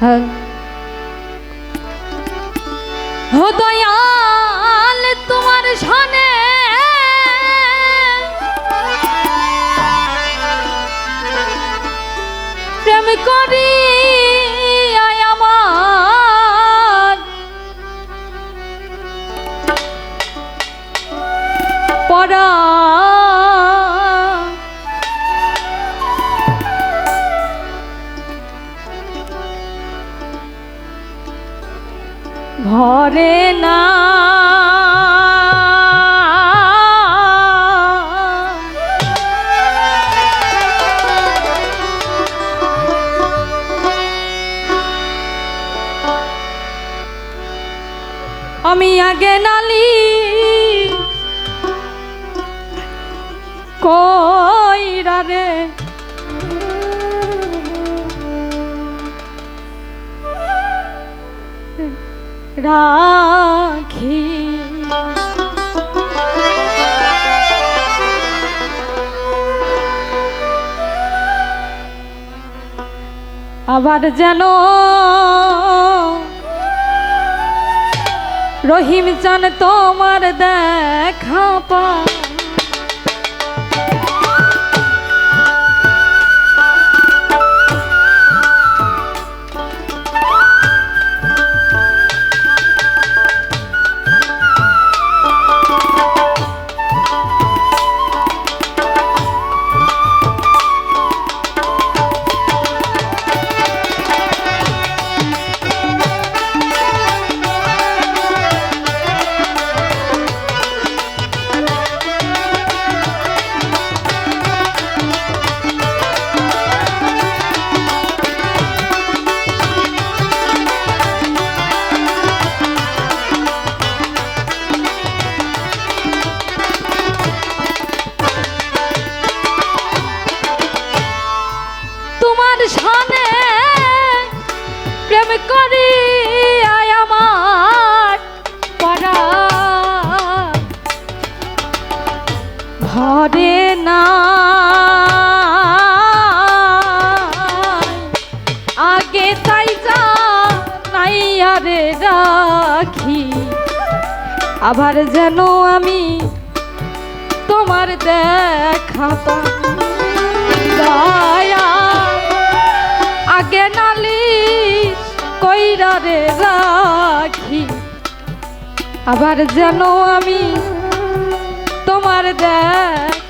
হ্যাঁ। দয়াল তোমার সনে প্রেম করি আমার। পরা ভরে না। আমি আগে নালি কইরা রে রাখি। আবার যেন রহিম চান তোমার দেখা পা আবার যেন আমি তোমার দেখা দয়া। আগে নালিশ কইরা রে রাখি। আবার যেন আমি তোমার দেখ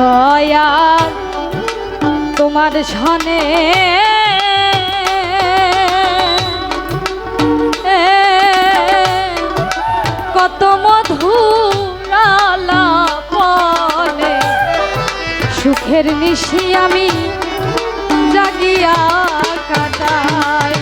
জানো দয়া তোমার সনে কত মধুরালাপনে সুখের নিশি আমি জাগিয়া কাটাই।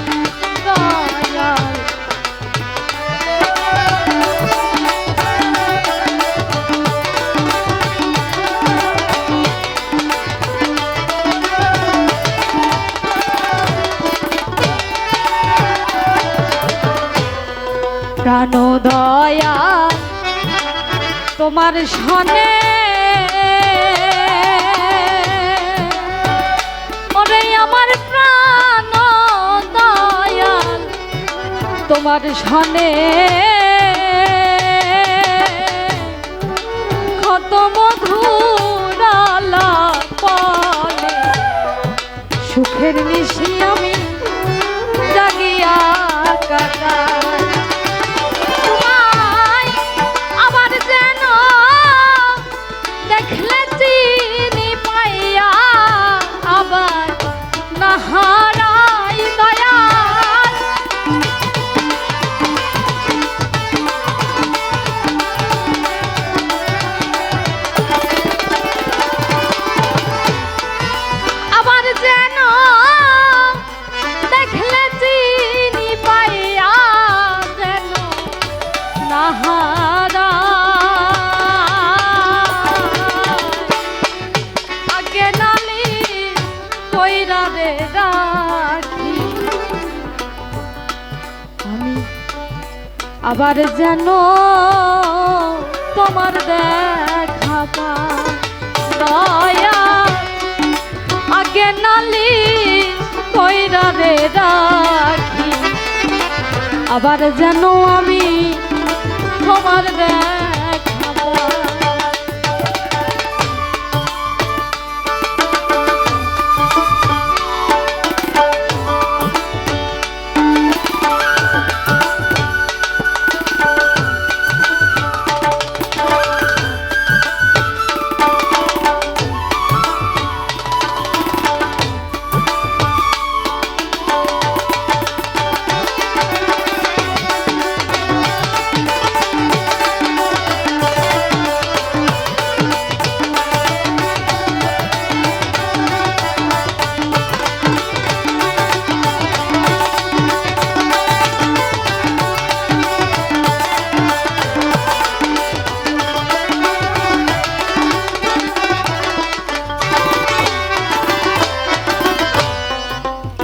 জানো দয়া, তোমার সনে ওরে আমার প্রাণ দয়া তোমার সনে কত মধুরালা সুখের নিশি আমি জাগিয়া কাটা আবার যেন তোমার দেখা দয়া। আগে নালি কইরা রে রাখি। আবার যেন আমি তোমার দেখা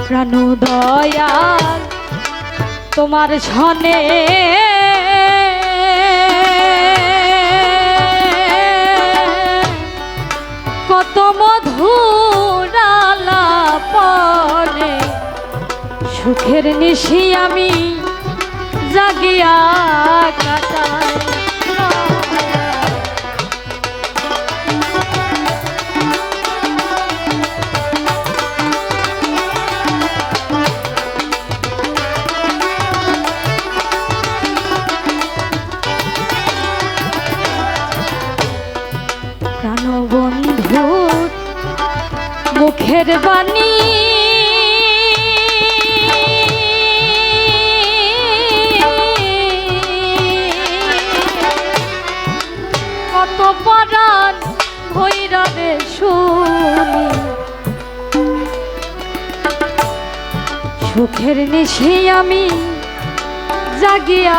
প্রাণ দয়াল তোমার ছনে কত মধুরালাপনে সুখের নিশি আমি জাগিয়া কাটাই। সুখের নিশে আমি জাগিয়া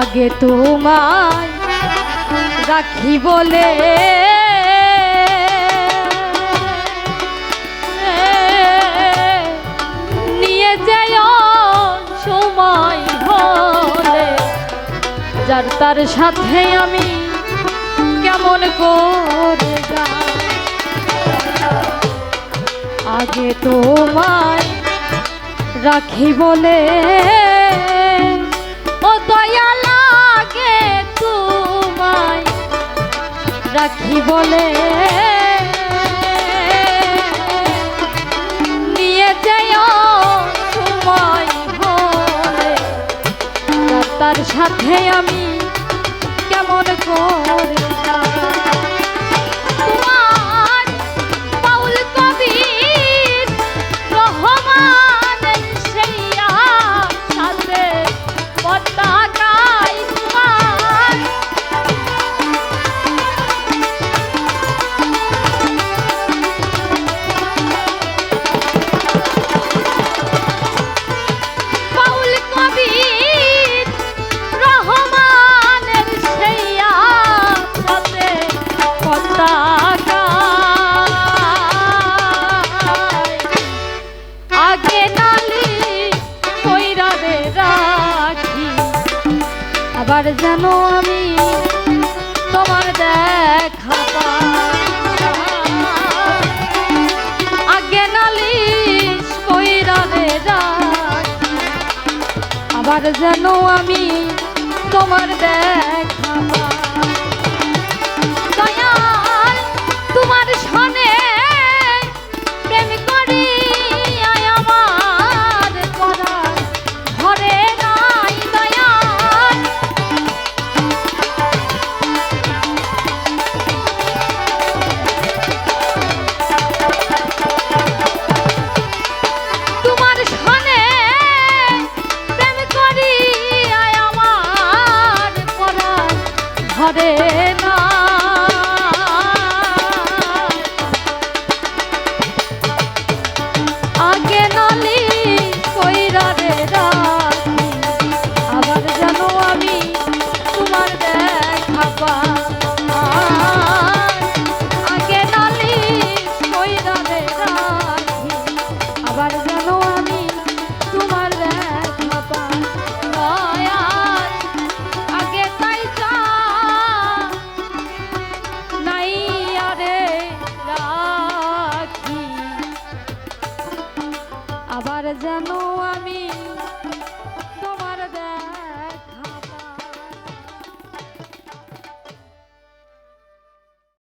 আগে তোমায় রাখি বলে। নিয়ে যায় সময় হলে, যার তার সাথে আমি কেমন করে আগে তোমায় রাখি বলে। ও দয়াল রাখি বলে। নিয়ে যাও সময় হলে তার সাথে আমি আবার যেন আমি তোমার দেখা আগে নালিশ কইরা রে আবার যেন আমি তোমার দেখ ধরে না